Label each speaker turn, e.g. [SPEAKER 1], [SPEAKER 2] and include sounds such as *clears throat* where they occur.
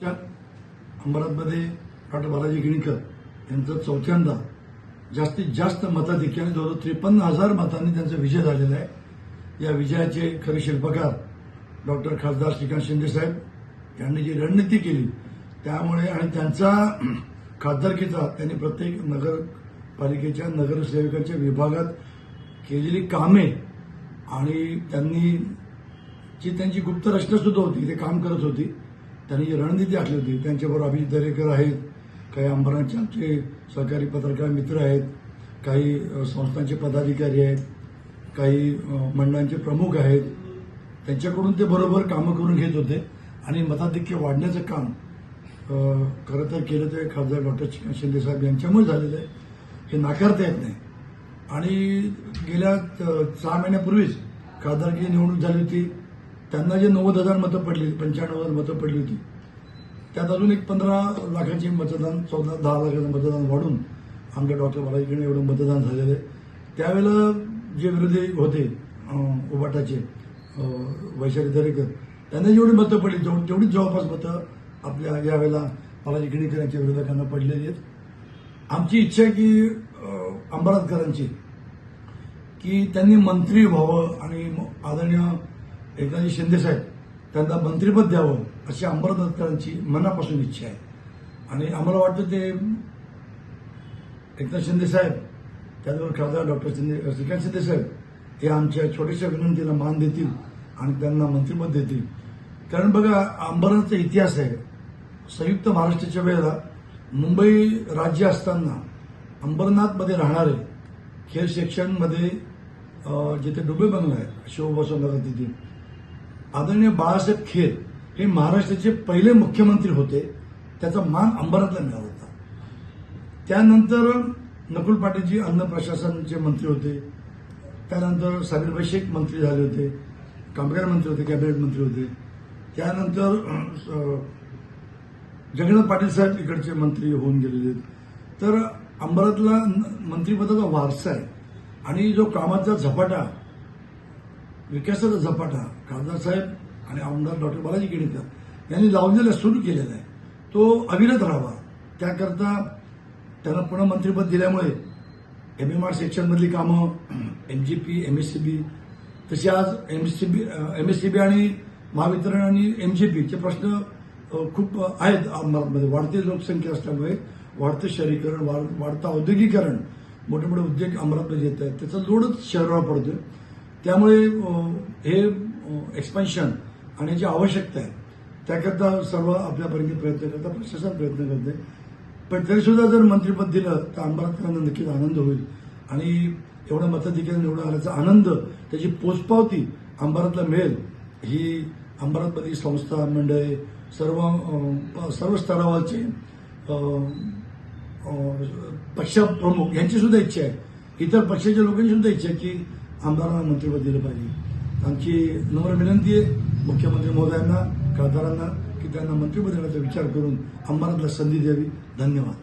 [SPEAKER 1] च्या अंबरामध्ये डॉक्टर बालाजी गिणीकर यांचं चौथ्यांदा जास्तीत जास्त मताधिक्याने जवळजवळ त्रेपन्न हजार मतांनी त्यांचा विजय झालेला आहे. या विजयाचे खरे शिल्पकार डॉक्टर खासदार श्रीकांत शिंदेसाहेब यांनी जी रणनीती केली त्यामुळे आणि त्यांचा *clears throat* खासदारकीचा त्यांनी प्रत्येक नगरपालिकेच्या नगरसेवकाच्या विभागात केलेली कामे आणि त्यांनी जी त्यांची गुप्त रचना सुद्धा होती ते काम करत होती त्यांनी रणनीती आखली होती त्यांच्याबरोबर अभिजित दरेकर आहेत काही आमदारांचे आमचे सहकारी पत्रकार मित्र आहेत काही संस्थांचे पदाधिकारी आहेत काही मंडळांचे प्रमुख आहेत. त्यांच्याकडून ते बरोबर कामं करून घेत होते आणि मताधिक्य वाढण्याचं काम खरं तर केलं ते खासदार डॉक्टर चिकन शिंदेसाहेब यांच्यामुळे झालेलं आहे. हे नाकारता येत नाही. आणि गेल्या सहा महिन्यापूर्वीच खासदारकी निवडणूक झाली होती. त्यांना जे नव्वद हजार मतं पडली पंच्याण्णव हजार मतं पडली होती त्यात अजून एक पंधरा लाखाची मतदान चौदा दहा लाखाचं मतदान वाढून आमच्या डॉक्टर बालाजीकडे एवढं मतदान झालेलं आहे. त्यावेळेला जे विरोधी होते उबाटाचे वैशाली दरेकर त्यांना जेवढी मतं पडली तेवढी तेवढीच जवळपास मतं आपल्या यावेळेला बालाजी किणीकरांच्या विरोधकांना पडलेली आहेत. आमची इच्छा आहे की अंबराजकरांची अंबरातकरांची की त्यांनी मंत्री व्हावं आणि म- आदरणीय एकनाथजी शिंदे साहेब त्यांना मंत्रीपद द्यावं अशी अंबरनाथकरांची मनापासून इच्छा आहे. आणि आम्हाला वाटतं ते एकनाथ शिंदे साहेब त्याचबरोबर खासदार डॉक्टर शिंदे श्रीकांत शिंदेसाहेब हे आमच्या छोट्याशा विनंतीला मान देतील आणि त्यांना मंत्रीपद देतील. कारण बघा अंबरनाथचा इतिहास आहे. संयुक्त महाराष्ट्राच्या वेळेला मुंबई राज्य असताना अंबरनाथमध्ये राहणारे खेळ सेक्शनमध्ये जिथे डुबे बंगला आहे शिवबसवंताचा तिथे आदरणीय बाळासाहेब खेर हे महाराष्ट्राचे पहिले मुख्यमंत्री होते. त्याचा मान अंबरातला मिळाला होता. त्यानंतर नकुल पाटीलजी अन्न प्रशासनचे मंत्री होते. त्यानंतर साबिरभाई शेख मंत्री झाले होते. कामगार मंत्री होते कॅबिनेट मंत्री होते. त्यानंतर जगन्नाथ पाटील साहेब इकडचे मंत्री होऊन गेलेले आहेत. तर अंबरातला न- मंत्रिपदाचा वारसा आहे. आणि जो कामाचा झपाटा विकासाचा झपाटा खासदार साहेब आणि आमदार डॉक्टर बालाजी केडेकर यांनी लावलेला सुरू केलेला आहे. तो अविरत राहावा. त्याकरता त्यांना पुन्हा मंत्रिपद दिल्यामुळे एम एम आर सेक्शनमधली कामं M G P M S C B तशी आज M C B M S C B आणि महावितरण आणि एम जी पीचे प्रश्न खूप आहेत. अहमदाबादमध्ये वाढती लोकसंख्या असल्यामुळे वाढतं शहरीकरण वाढ वाढतं औद्योगिकरण मोठे मोठे उद्योग अमरावतीमध्ये येत आहेत. त्याचा लोडच शहरावर पडतोय. त्यामुळे हे एक्सपान्शन आणि जी आवश्यकता आहे त्याकरता सर्व आपल्यापर्यंत प्रयत्न करतात प्रशासन प्रयत्न करते पण तरीसुद्धा जर मंत्रिपद दिलं तर आंबेडकरांना नक्कीच आनंद होईल. आणि एवढं मताधिकारी निवडून आल्याचा आनंद त्याची पोचपावती अंबारातला मिळेल. ही अंबरातमधील संस्था मंडळे सर्व सर्व स्तरावरचे पक्षप्रमुख यांची सुद्धा इच्छा आहे. इतर पक्षाच्या लोकांची सुद्धा इच्छा आहे की आमदारांना मंत्रिपद दिलं पाहिजे. आमची नम्र विनंती आहे मुख्यमंत्री महोदयांना खासदारांना की त्यांना मंत्रिपद देण्याचा विचार करून अंबरातला संधी द्यावी. धन्यवाद.